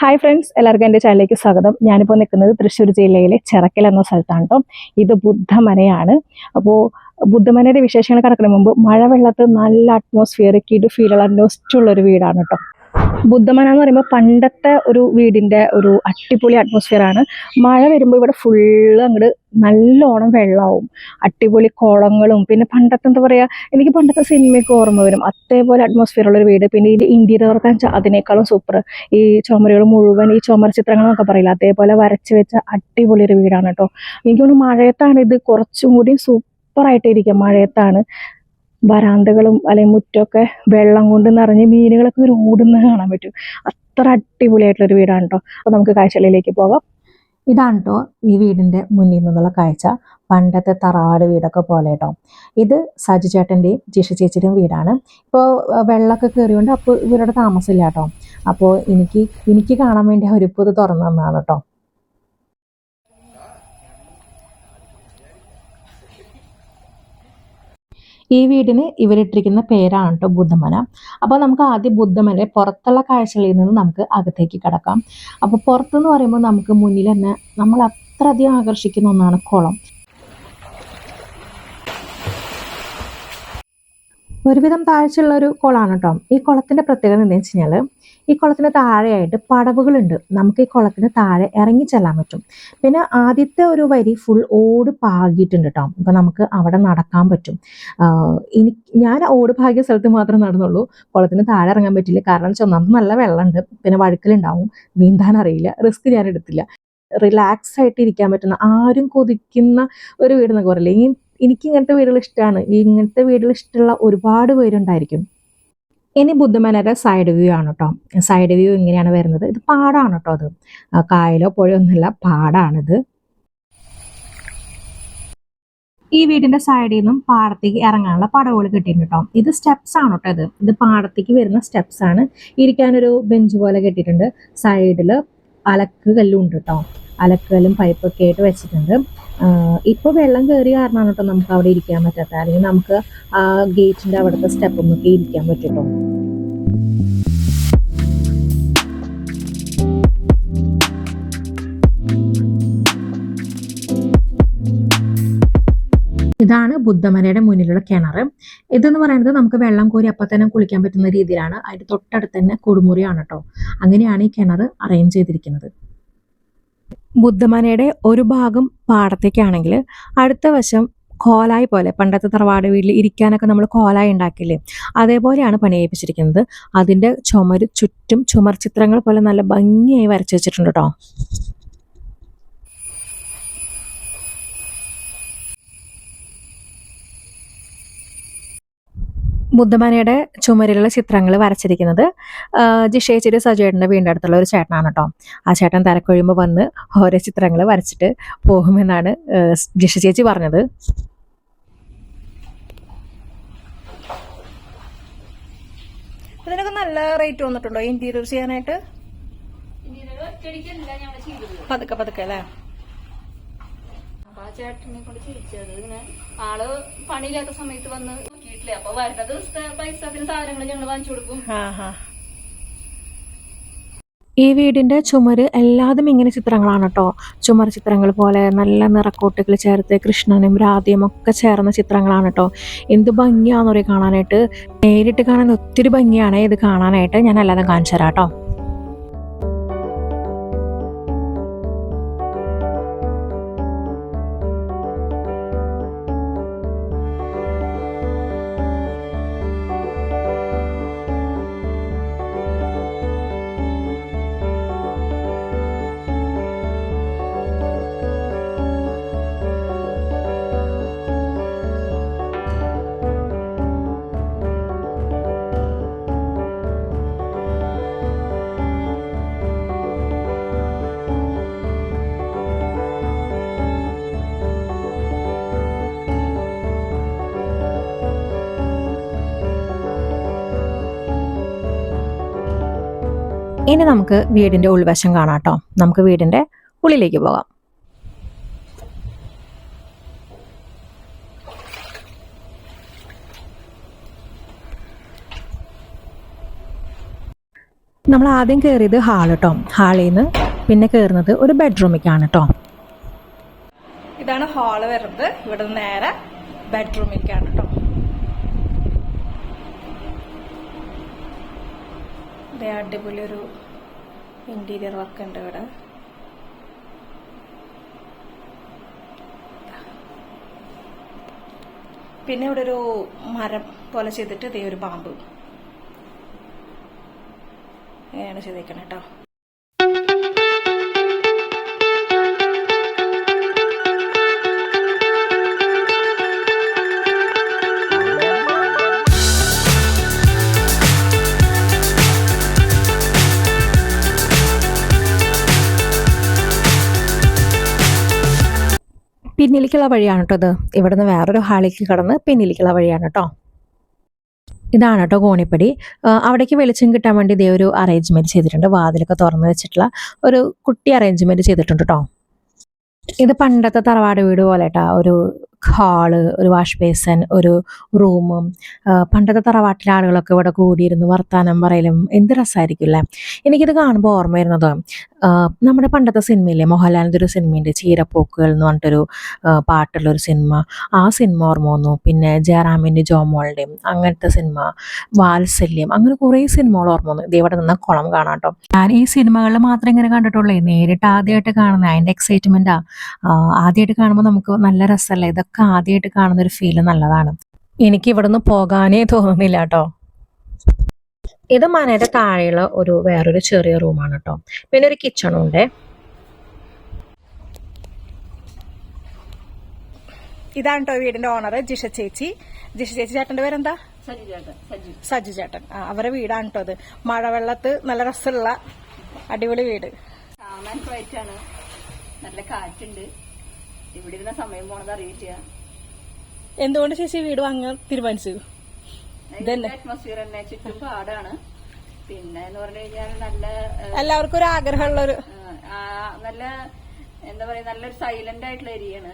Hi friends എല്ലാവർക്കും എന്റെ ചാനലിലേക്ക് സ്വാഗതം. ഞാനിപ്പോൾ നിൽക്കുന്നത് തൃശ്ശൂർ ജില്ലയിലെ ചിറക്കൽ എന്ന സ്ഥലത്താണ് കേട്ടോ. ഇത് ബുദ്ധമനയാണ് അപ്പോൾ ബുദ്ധമനയുടെ വിശേഷങ്ങൾ കിടക്കുന്ന മുമ്പ് മഴവെള്ളത്ത് നല്ല അറ്റ്മോസ്ഫിയർ കിടു ഫീലുള്ള നൊസ്റ്റുള്ള ഒരു വീടാണ് കേട്ടോ. ബുദ്ധമന എന്ന് പറയുമ്പോൾ പണ്ടത്തെ ഒരു വീടിന്റെ ഒരു അടിപൊളി ആണ്. മഴ വരുമ്പോൾ ഇവിടെ ഫുള്ള് അങ്ങോട്ട് നല്ലോണം വെള്ളമാവും അടിപൊളി കുളങ്ങളും പിന്നെ പണ്ടത്തെ എന്താ പറയുക എനിക്ക് പണ്ടത്തെ സിനിമയൊക്കെ ഓർമ്മ വരും. അതേപോലെ അറ്റ്മോസ്ഫിയർ ഉള്ള ഒരു വീട്. പിന്നെ ഇതിന്റെ ഇന്റീരിയർ വർക്കാൻ അതിനേക്കാളും സൂപ്പർ ഈ ചുമരുകൾ മുഴുവൻ ഈ ചുമർ ചിത്രങ്ങളൊക്കെ പറയില്ല? അതേപോലെ വരച്ച് വെച്ച അടിപൊളി ഒരു വീടാണ് കേട്ടോ. എനിക്ക് തോന്നുന്നു മഴയത്താണ് ഇത് കുറച്ചും കൂടി സൂപ്പറായിട്ട് ഇരിക്കുക മഴയത്താണ്. വരാന്തകളും അല്ലെങ്കിൽ മുറ്റമൊക്കെ വെള്ളം കൊണ്ട് നിറഞ്ഞ് മീനുകളൊക്കെ ഒരു ഓടുന്നത് കാണാൻ പറ്റും. അത്ര അടിപൊളിയായിട്ടുള്ള ഒരു വീടാണ് കേട്ടോ അപ്പോൾ നമുക്ക് കാഴ്ചകളിലേക്ക് പോകാം ഇതാണ് കേട്ടോ ഈ വീടിന്റെ മുന്നിൽ നിന്നുള്ള കാഴ്ച. പണ്ടത്തെ തറവാട് വീടൊക്കെ പോലെ കേട്ടോ ഇത് സജു ചേട്ടന്റെയും ജിഷ ചേച്ചിയുടെയും വീടാണ്. ഇപ്പോൾ വെള്ളമൊക്കെ കയറിയോണ്ട് അപ്പോൾ ഇവരുടെ താമസമില്ല കേട്ടോ അപ്പോൾ എനിക്ക് എനിക്ക് കാണാൻ വേണ്ടി അവരിപ്പോൾ ഇത് തുറന്നു തന്നതാണ് കേട്ടോ ഈ വീടിന് ഇവരിട്ടിരിക്കുന്ന പേരാണ് കേട്ടോ ബുദ്ധമന. അപ്പോൾ നമുക്ക് ആദ്യം ബുദ്ധമനെ പുറത്തുള്ള കാഴ്ചകളിൽ നിന്ന് നമുക്ക് അകത്തേക്ക് കിടക്കാം. അപ്പോൾ പുറത്തെന്ന് പറയുമ്പോൾ നമുക്ക് മുന്നിൽ തന്നെ നമ്മൾ അത്രയധികം ആകർഷിക്കുന്ന ഒന്നാണ് കുളം. ഒരുവിധം താഴ്ചയുള്ള ഒരു കുളമാണ് കേട്ടോ ഈ കുളത്തിന്റെ പ്രത്യേകത എന്താണെന്ന് വെച്ച് കഴിഞ്ഞാൽ ഈ കുളത്തിന് താഴെയായിട്ട് പടവുകളുണ്ട്. നമുക്ക് ഈ കുളത്തിന് താഴെ ഇറങ്ങി ചെല്ലാൻ പറ്റും. പിന്നെ ആദ്യത്തെ ഒരു വരി ഫുൾ ഓട് പാകിയിട്ടുണ്ട് കേട്ടോ അപ്പം നമുക്ക് അവിടെ നടക്കാൻ പറ്റും. ഇനി ഞാൻ ഓട് പാകിയ സ്ഥലത്ത് മാത്രമേ നടന്നുള്ളൂ. കുളത്തിന് താഴെ ഇറങ്ങാൻ പറ്റില്ല. കാരണം ചെന്നാൽ നല്ല വെള്ളമുണ്ട്. പിന്നെ വഴുക്കലുണ്ടാവും. നീന്താൻ അറിയില്ല. റിസ്ക് ഞാൻ എടുത്തില്ല. റിലാക്സ് ആയിട്ട് ഇരിക്കാൻ പറ്റുന്ന ആരും കൊതിക്കുന്ന ഒരു വീട് എന്നൊക്കെ പറയില്ലേ? എനിക്ക് ഇങ്ങനത്തെ വീടുകൾ ഇഷ്ടമാണ് ഇങ്ങനത്തെ വീടുകൾ ഇഷ്ടമുള്ള ഒരുപാട് പേരുണ്ടായിരിക്കും. ഇനി ബുദ്ധമനയുടെ സൈഡ് വ്യൂ ആണ് കേട്ടോ സൈഡ് വ്യൂ ഇങ്ങനെയാണ് വരുന്നത്. ഇത് പാടാണ് കേട്ടോ അത്. കായലോ പുഴയോ ഒന്നുമില്ല പാടാണിത്. ഈ വീടിന്റെ സൈഡിൽ നിന്നും പാടത്തേക്ക് ഇറങ്ങാനുള്ള പടവുകൾ കിട്ടിയിട്ടുണ്ട് കേട്ടോ ഇത് സ്റ്റെപ്സ് ആണ് കേട്ടോ ഇത്. ഇത് പാടത്തേക്ക് വരുന്ന സ്റ്റെപ്സ് ആണ്. ഇരിക്കാനൊരു ബെഞ്ച് പോലെ കിട്ടിയിട്ടുണ്ട്. സൈഡിൽ അലക്ക് കല്ലും ഉണ്ട് കേട്ടോ അലക്കലും പൈപ്പൊക്കെ ആയിട്ട് വെച്ചിട്ടുണ്ട്. ഇപ്പോൾ വെള്ളം കയറിയ കാരണമാണ് കേട്ടോ നമുക്ക് അവിടെ ഇരിക്കാൻ പറ്റാത്ത. അല്ലെങ്കിൽ നമുക്ക് ആ ഗേറ്റിന്റെ അവിടുത്തെ സ്റ്റെപ്പൊന്നൊക്കെ ഇരിക്കാൻ പറ്റുള്ളൂ ഇതാണ് ബുദ്ധമലയുടെ മുന്നിലുള്ള കിണർ ഇതെന്ന് പറയുന്നത് നമുക്ക് വെള്ളം കോരി അപ്പം തന്നെ കുളിക്കാൻ പറ്റുന്ന രീതിയിലാണ്. അതിന്റെ തൊട്ടടുത്ത് തന്നെ കൊടുമുറിയാണ് കേട്ടോ അങ്ങനെയാണ് ഈ കിണർ അറേഞ്ച് ചെയ്തിരിക്കുന്നത്. ബുദ്ധമനയുടെ ഒരു ഭാഗം പാടത്തേക്കാണെങ്കിൽ അടുത്ത വശം കോലായി പോലെ പണ്ടത്തെ തറവാട് വീട്ടിൽ ഇരിക്കാനൊക്കെ നമ്മൾ കോലായി ഉണ്ടാക്കില്ലേ? അതേപോലെയാണ് പണിയേപ്പിച്ചിരിക്കുന്നത് അതിന്റെ ചുമര് ചുറ്റും ചുമർ ചിത്രങ്ങൾ പോലെ നല്ല ഭംഗിയായി വരച്ചു വെച്ചിട്ടുണ്ട് കേട്ടോ ബുദ്ധമനയുടെ ചുമരിലുള്ള ചിത്രങ്ങൾ വരച്ചിരിക്കുന്നത് ജിഷേച്ചിയുടെ സജേട്ടന്റെ വീടിന്റെ അടുത്തുള്ള ഒരു ചേട്ടനാണ് കേട്ടോ. ആ ചേട്ടൻ തിരക്കൊഴിയുമ്പോൾ വന്ന് ഓരോ ചിത്രങ്ങൾ വരച്ചിട്ട് പോകുമെന്നാണ് ജിഷ ചേച്ചി പറഞ്ഞത്. ഇതിനൊക്കെ നല്ല റേറ്റ് വന്നിട്ടുണ്ടോ ഇന്റീരിയർ ചെയ്യാനായിട്ട്? പതുക്കെ പതുക്കെ അല്ലേ? അപ്പൊ ആ ചേട്ടനെ കൊണ്ട് ചിരിച്ചത് ഇങ്ങനെ ആൾ പണിയില്ലാത്ത സമയത്ത് വന്ന് നോക്കിയിട്ടില്ലേ അപ്പൊ വരുന്ന ദിവസത്തെ പൈസത്തിന് സാധനങ്ങൾ ഞങ്ങൾ വാങ്ങിച്ചു കൊടുക്കും. ഈ വീടിന്റെ ചുമര് എല്ലാതും ഇങ്ങനെ ചിത്രങ്ങളാണ് കേട്ടോ ചുമർ ചിത്രങ്ങൾ പോലെ നല്ല നിറക്കോട്ടുകൾ ചേർത്ത് കൃഷ്ണനും രാധയും ഒക്കെ ചേർന്ന ചിത്രങ്ങളാണ് കേട്ടോ എന്ത് ഭംഗിയാണെന്ന് പറയും കാണാനായിട്ട്? നേരിട്ട് കാണാൻ ഒത്തിരി ഭംഗിയാണ് ഇത് കാണാനായിട്ട്. ഞാൻ അല്ലാതെ കാണിച്ചു തരാം കേട്ടോ ഇനി നമുക്ക് വീടിന്റെ ഉൾവശം കാണാം കേട്ടോ നമുക്ക് വീടിന്റെ ഉള്ളിലേക്ക് പോകാം. നമ്മൾ ആദ്യം കയറിയത് ഹാൾ കേട്ടോ ഹാളിൽ നിന്ന് പിന്നെ കയറുന്നത് ഒരു ബെഡ്റൂമിലേക്കാണ് കേട്ടോ ഇതാണ് ഹാൾ വരുന്നത്. ഇവിടെ നേരെ ബെഡ്റൂമിലേക്കാണ് കേട്ടോ ഇതേ അടിപൊളി ഒരു ഇന്റീരിയർ വർക്ക് ഉണ്ട് ഇവിടെ. പിന്നെ ഇവിടെ ഒരു മരം പോലെ ചെയ്തിട്ട് ഇതേ ഒരു പാമ്പ്. ആണ് ചെയ്തേക്കണം കേട്ടോ പിന്നിലേക്കുള്ള വഴിയാണ് കേട്ടോ ഇത്. ഇവിടുന്ന് വേറൊരു ഹാളിലേക്ക് കടന്ന് പിന്നിലേക്കുള്ള വഴിയാണ് കേട്ടോ ഇതാണ് കേട്ടോ കോണിപ്പടി. അവിടേക്ക് വെളിച്ചം കിട്ടാൻ വേണ്ടി ഇതേ ഒരു അറേഞ്ച്മെന്റ് ചെയ്തിട്ടുണ്ട്. വാതിലൊക്കെ തുറന്നു വെച്ചിട്ടുള്ള ഒരു കുട്ടി അറേഞ്ച്മെന്റ് ചെയ്തിട്ടുണ്ട് കേട്ടോ ഇത് പണ്ടത്തെ തറവാട് വീട് പോലെ കേട്ടോ ഒരു ഹാൾ ഒരു വാഷ് ബേസൻ ഒരു റൂമും പണ്ടത്തെ തറവാട്ടിലെ ആളുകളൊക്കെ ഇവിടെ കൂടിയിരുന്ന് വർത്താനം പറയലും എന്ത് രസമായിരിക്കില്ലേ എനിക്കിത് കാണുമ്പോൾ ഓർമ്മ വരുന്നത് നമ്മുടെ പണ്ടത്തെ സിനിമയില്ലേ മോഹൻലാലിന്റെ ഒരു സിനിമയുണ്ട് ചീരപ്പോക്കുകൾ എന്ന് പറഞ്ഞിട്ടൊരു പാട്ടുള്ളൊരു സിനിമ ആ സിനിമ ഓർമ്മ വന്നു. പിന്നെ ജയറാമിന്റെ ജോമോളുടെയും അങ്ങനത്തെ സിനിമ വാത്സല്യം അങ്ങനെ കുറേ സിനിമകൾ ഓർമ്മ വന്നു. ഇത് ഇവിടെ നിന്ന് കുളം കാണാം കേട്ടോ ഞാൻ ഈ സിനിമകളിൽ മാത്രമേ ഇങ്ങനെ കണ്ടിട്ടുള്ളൂ. നേരിട്ട് ആദ്യമായിട്ട് കാണുന്നത് അതിന്റെ എക്സൈറ്റ്മെന്റാണ് ആദ്യമായിട്ട് കാണുമ്പോൾ നമുക്ക് നല്ല രസമല്ലേ? ഇതൊക്കെ ആദ്യമായിട്ട് കാണുന്ന ഒരു ഫീൽ നല്ലതാണ്. എനിക്ക് ഇവിടെ നിന്ന് പോകാനേ തോന്നുന്നില്ല കേട്ടോ ഇത് മനയുടെ താഴെയുള്ള ഒരു വേറൊരു ചെറിയ റൂമാണ് കേട്ടോ പിന്നെ ഒരു കിച്ചണും ഉണ്ട്. ഇതാണ് കേട്ടോ വീടിന്റെ ഓണർ ജിഷ ചേച്ചി. ജിഷ ചേച്ചി ചേട്ടന്റെ പേരെന്താ? സജി സജി സജു ചേട്ടൻ. ആ അവരെ വീടാണ് കേട്ടോ അത് മഴവെള്ളത്ത് നല്ല രസമുള്ള അടിപൊളി വീട്. കാണാൻ നല്ല കാറ്റുണ്ട്. ഇവിടെ ഇരുന്ന സമയം പോണത് അറിയില്ല. എന്തുകൊണ്ട് ചേച്ചി വീട് വാങ്ങാൻ തീരുമാനിച്ചു. അറ്റ്മോസ്ഫിയർ തന്നെ ചുറ്റും പാടാണ്. പിന്നെ എന്ന് പറഞ്ഞു കഴിഞ്ഞാൽ നല്ല എല്ലാവർക്കും ഒരു ആഗ്രഹമുള്ള ഒരു നല്ല എന്താ പറയാ നല്ലൊരു സൈലന്റ് ആയിട്ടുള്ള ഏരിയയാണ്.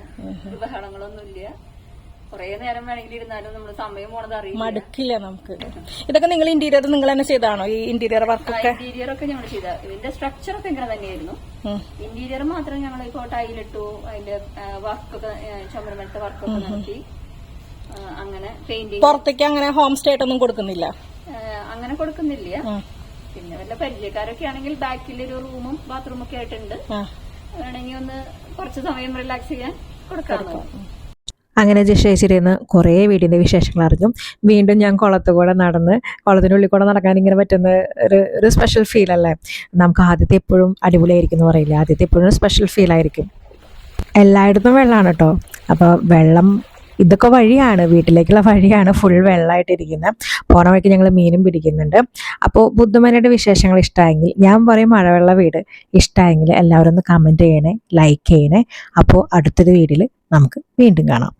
ഒരു ബഹളങ്ങളൊന്നും ഇല്ല കുറെ നേരം വേണമെങ്കിൽ ഇരുന്നാലും നമ്മൾ സമയം പോണത് അറിയില്ല. മടുക്കില്ല നമുക്ക്. ഇതൊക്കെ നിങ്ങൾ ഇന്റീരിയർ നിങ്ങൾ തന്നെ ചെയ്താണോ ഈ ഇന്റീരിയർ വർക്കൊക്കെ ഇന്റീരിയർ ഒക്കെ? ഞങ്ങൾ ചെയ്ത. ഇതിന്റെ സ്ട്രക്ചർ ഒക്കെ ഇങ്ങനെ തന്നെയായിരുന്നു. ഇന്റീരിയർ മാത്രം ഞങ്ങൾ ഇപ്പോൾ ടൈലിട്ടു അതിന്റെ വർക്കൊക്കെ ചുമരമത്തെ വർക്കൊക്കെ നടത്തി. അങ്ങനെ പെയിന്റിങ് പുറത്തേക്ക് അങ്ങനെ ഹോം സ്റ്റേ ഒന്നും കൊടുക്കുന്നില്ല? അങ്ങനെ കൊടുക്കുന്നില്ല. പിന്നെ വല്ല പരിചയക്കാരൊക്കെ ആണെങ്കിൽ ബാക്കിൽ ഒരു റൂമും ബാത്റൂമൊക്കെ ഒക്കെ ആയിട്ടുണ്ട്. വേണമെങ്കിൽ ഒന്ന് കുറച്ച് സമയം റിലാക്സ് ചെയ്യാൻ കൊടുക്കാവുന്നതാണ്. അങ്ങനെ ജഷേശ്വരിന്ന് കുറേ വീടിന്റെ വിശേഷങ്ങൾ അറിഞ്ഞു. വീണ്ടും ഞാൻ കുളത്തുകൂടെ നടന്ന് കുളത്തിനുള്ളിൽ കൂടെ നടക്കാൻ ഇങ്ങനെ പറ്റുന്ന ഒരു ഒരു സ്പെഷ്യൽ അല്ലേ? നമുക്ക് ആദ്യത്തെ എപ്പോഴും അടിപൊളിയായിരിക്കും എന്ന് പറയില്ല? ആദ്യത്തെ എപ്പോഴും സ്പെഷ്യൽ ഫീൽ ആയിരിക്കും. എല്ലായിടത്തും വെള്ളമാണ് കേട്ടോ. അപ്പോൾ വെള്ളം ഇതൊക്കെ വഴിയാണ് വീട്ടിലേക്കുള്ള വഴിയാണ് ഫുൾ വെള്ളമായിട്ടിരിക്കുന്നത് പോണ വഴിക്ക് ഞങ്ങൾ മീനും പിടിക്കുന്നുണ്ട്. അപ്പോൾ ബുദ്ധമനയുടെ വിശേഷങ്ങൾ ഇഷ്ടമായെങ്കിൽ ഞാൻ പറയും മഴവെള്ള വീട് ഇഷ്ടമായെങ്കിൽ എല്ലാവരും ഒന്ന് കമന്റ് ചെയ്യണേ ലൈക്ക് ചെയ്യണേ. അപ്പോൾ അടുത്തൊരു വീഡിയോയിൽ നമുക്ക് വീണ്ടും കാണാം.